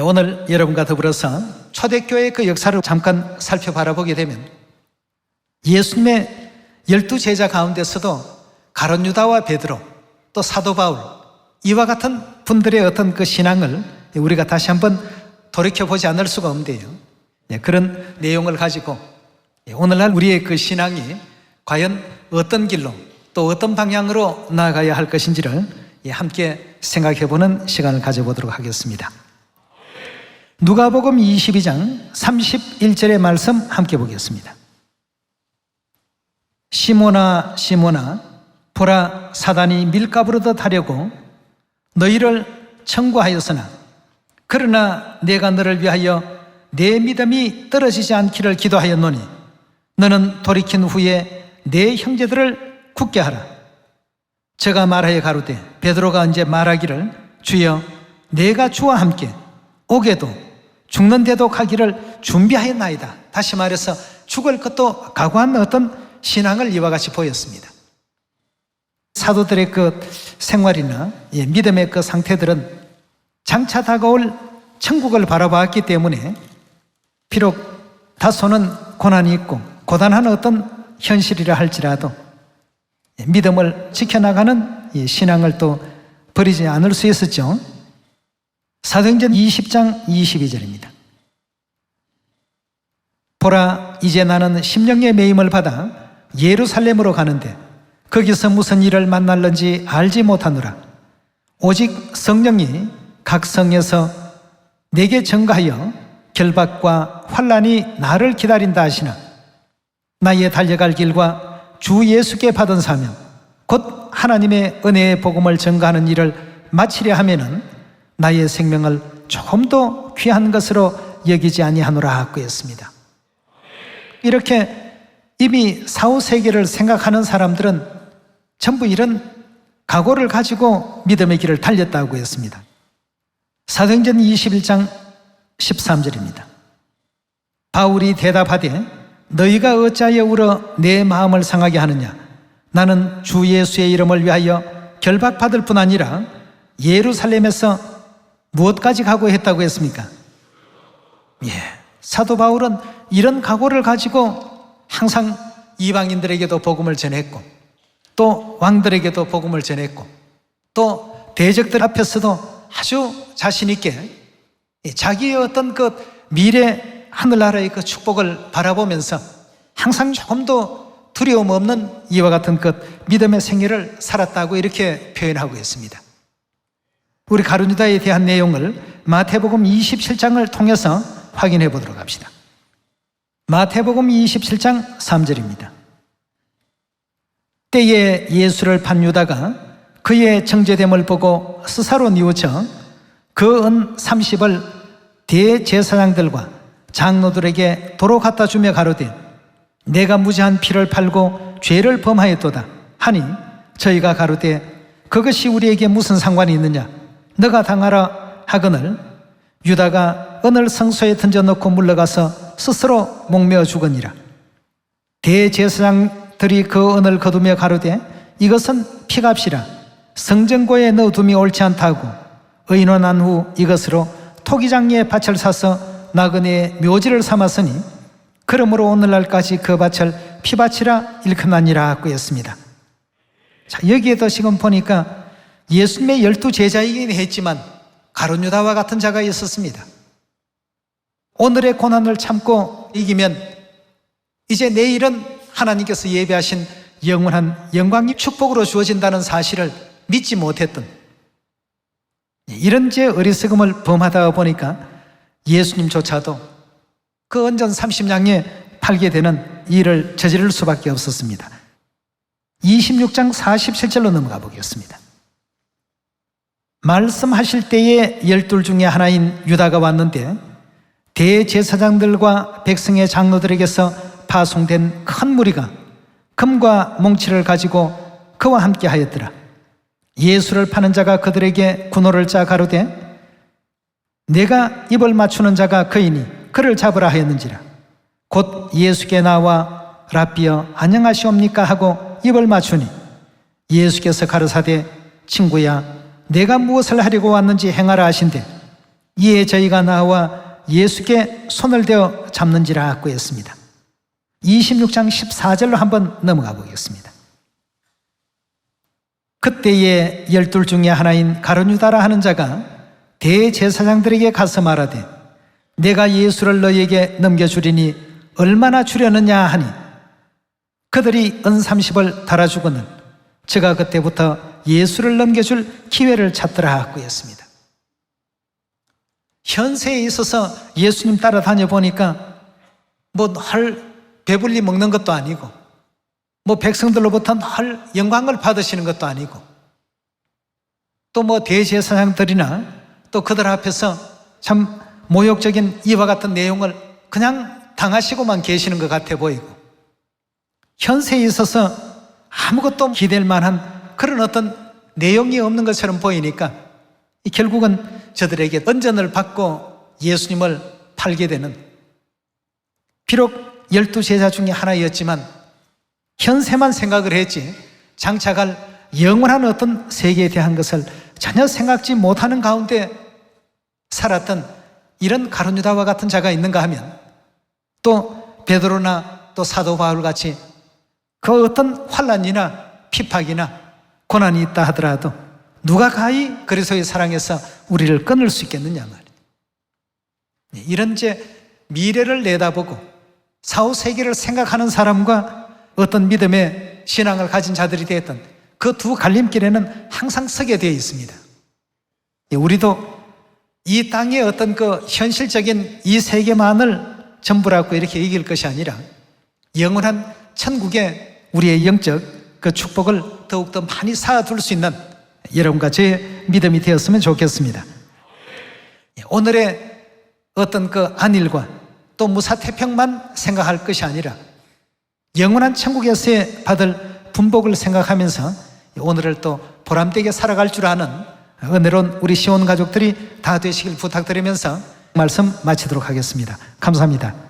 오늘 여러분과 더불어서 초대교회의 그 역사를 잠깐 살펴바라보게 되면 예수님의 열두 제자 가운데서도 가론 유다와 베드로 또 사도 바울 이와 같은 분들의 어떤 그 신앙을 우리가 다시 한번 돌이켜 보지 않을 수가 없는데요. 예, 그런 내용을 가지고 예, 오늘날 우리의 그 신앙이 과연 어떤 길로 또 어떤 방향으로 나아가야 할 것인지를 예, 함께 생각해 보는 시간을 가져보도록 하겠습니다. 누가복음 22장 31절의 말씀 함께 보겠습니다. 시모나 시모나 보라 사단이 밀가부르듯 하려고 너희를 청구하였으나 그러나 내가 너를 위하여 내 믿음이 떨어지지 않기를 기도하였노니 너는 돌이킨 후에 내 형제들을 굳게 하라. 제가 말하여 가로되 베드로가 이제 말하기를 주여 내가 주와 함께 오게도 죽는데도 가기를 준비하였나이다. 다시 말해서 죽을 것도 각오한 어떤 신앙을 이와 같이 보였습니다. 사도들의 그 생활이나 예, 믿음의 그 상태들은 장차 다가올 천국을 바라봤기 때문에 비록 다소는 고난이 있고 고단한 어떤 현실이라 할지라도 예, 믿음을 지켜나가는 이 신앙을 또 버리지 않을 수 있었죠. 사도행전 20장 22절입니다. 보라, 이제 나는 심령의 매임을 받아 예루살렘으로 가는데 거기서 무슨 일을 만날는지 알지 못하노라. 오직 성령이 각 성에서 내게 증가하여 결박과 환란이 나를 기다린다 하시나 나의 달려갈 길과 주 예수께 받은 사명 곧 하나님의 은혜의 복음을 증가하는 일을 마치려 하면은 나의 생명을 조금 더 귀한 것으로 여기지 아니하노라 하고 했습니다. 이렇게 이미 사후 세계를 생각하는 사람들은 전부 이런 각오를 가지고 믿음의 길을 달렸다고 했습니다. 사도행전 21장 13절입니다. 바울이 대답하되 너희가 어찌하여 울어 내 마음을 상하게 하느냐 나는 주 예수의 이름을 위하여 결박받을 뿐 아니라 예루살렘에서 무엇까지 각오했다고 했습니까? 예. 사도 바울은 이런 각오를 가지고 항상 이방인들에게도 복음을 전했고 또 왕들에게도 복음을 전했고 또 대적들 앞에서도 아주 자신 있게 자기의 어떤 그 미래 하늘나라의 그 축복을 바라보면서 항상 조금 더 두려움 없는 이와 같은 그 믿음의 생애를 살았다고 이렇게 표현하고 있습니다. 우리 가룟유다에 대한 내용을 마태복음 27장을 통해서 확인해 보도록 합시다. 마태복음 27장 3절입니다. 때에 예수를 판 유다가 그의 정죄됨을 보고 스사로 뉘우쳐 그 은 30을 대제사장들과 장로들에게 도로 갖다 주며 가로되 내가 무지한 피를 팔고 죄를 범하였도다 하니 저희가 가로되 그것이 우리에게 무슨 상관이 있느냐 너가 당하라 하거늘 유다가 은을 성소에 던져놓고 물러가서 스스로 목매어 죽으니라. 대제사장들이 그 은을 거두며 가로되 이것은 피값이라. 성전고에 넣어둠이 옳지 않다고. 의논한 후 이것으로 토기장리에 밭을 사서 나그네의 묘지를 삼았으니 그러므로 오늘날까지 그 밭을 피밭이라 일컫나니라 하고 했습니다. 자, 여기에도 지금 보니까 예수님의 열두 제자이긴 했지만 가론 유다와 같은 자가 있었습니다. 오늘의 고난을 참고 이기면 이제 내일은 하나님께서 예배하신 영원한 영광이 축복으로 주어진다는 사실을 믿지 못했던 이런 제 어리석음을 범하다 보니까 예수님조차도 그 언전 30냥에 팔게 되는 일을 저지를 수밖에 없었습니다. 26장 47절로 넘어가 보겠습니다. 말씀하실 때에 열둘 중에 하나인 유다가 왔는데 대제사장들과 백성의 장로들에게서 파송된 큰 무리가 금과 몽치를 가지고 그와 함께 하였더라. 예수를 파는 자가 그들에게 군호를 짜 가로되 내가 입을 맞추는 자가 그이니 그를 잡으라 하였는지라. 곧 예수께 나와 라비어 안녕하시옵니까 하고 입을 맞추니 예수께서 가르사대 친구야 내가 무엇을 하려고 왔는지 행하라 하신대 이에 저희가 나와 예수께 손을 대어 잡는지라 구했습니다. 26장 14절로 한번 넘어가 보겠습니다. 그때에 열둘 중에 하나인 가룟유다라 하는 자가 대제사장들에게 가서 말하되 내가 예수를 너희에게 넘겨주리니 얼마나 주려느냐 하니 그들이 은 30을 달아주고는 제가 그때부터 예수를 넘겨줄 기회를 찾더라 하였습니다. 현세에 있어서 예수님 따라다녀 보니까 뭐할 배불리 먹는 것도 아니고 뭐 백성들로부터 늘 영광을 받으시는 것도 아니고 또 뭐 대제사장들이나 또 그들 앞에서 참 모욕적인 이와 같은 내용을 그냥 당하시고만 계시는 것 같아 보이고 현세에 있어서 아무것도 기댈 만한 그런 어떤 내용이 없는 것처럼 보이니까 결국은 저들에게 언전을 받고 예수님을 팔게 되는 비록 열두 제자 중에 하나였지만 현세만 생각을 했지 장차갈 영원한 어떤 세계에 대한 것을 전혀 생각지 못하는 가운데 살았던 이런 가룟유다와 같은 자가 있는가 하면 또 베드로나 또 사도 바울 같이 그 어떤 환란이나 피팍이나 고난이 있다 하더라도 누가 가히 그리스도의 사랑에서 우리를 끊을 수 있겠느냐 말이에요. 네, 이런 이제 미래를 내다보고 사후 세계를 생각하는 사람과 어떤 믿음의 신앙을 가진 자들이 되었던 그 두 갈림길에는 항상 서게 되어 있습니다. 예, 우리도 이 땅의 어떤 그 현실적인 이 세계만을 전부라고 이렇게 이길 것이 아니라 영원한 천국에 우리의 영적 그 축복을 더욱더 많이 쌓아둘 수 있는 여러분과 제 믿음이 되었으면 좋겠습니다. 예, 오늘의 어떤 그 안일과 또 무사태평만 생각할 것이 아니라 영원한 천국에서의 받을 분복을 생각하면서 오늘을 또 보람되게 살아갈 줄 아는 은혜로운 우리 시온 가족들이 다 되시길 부탁드리면서 말씀 마치도록 하겠습니다. 감사합니다.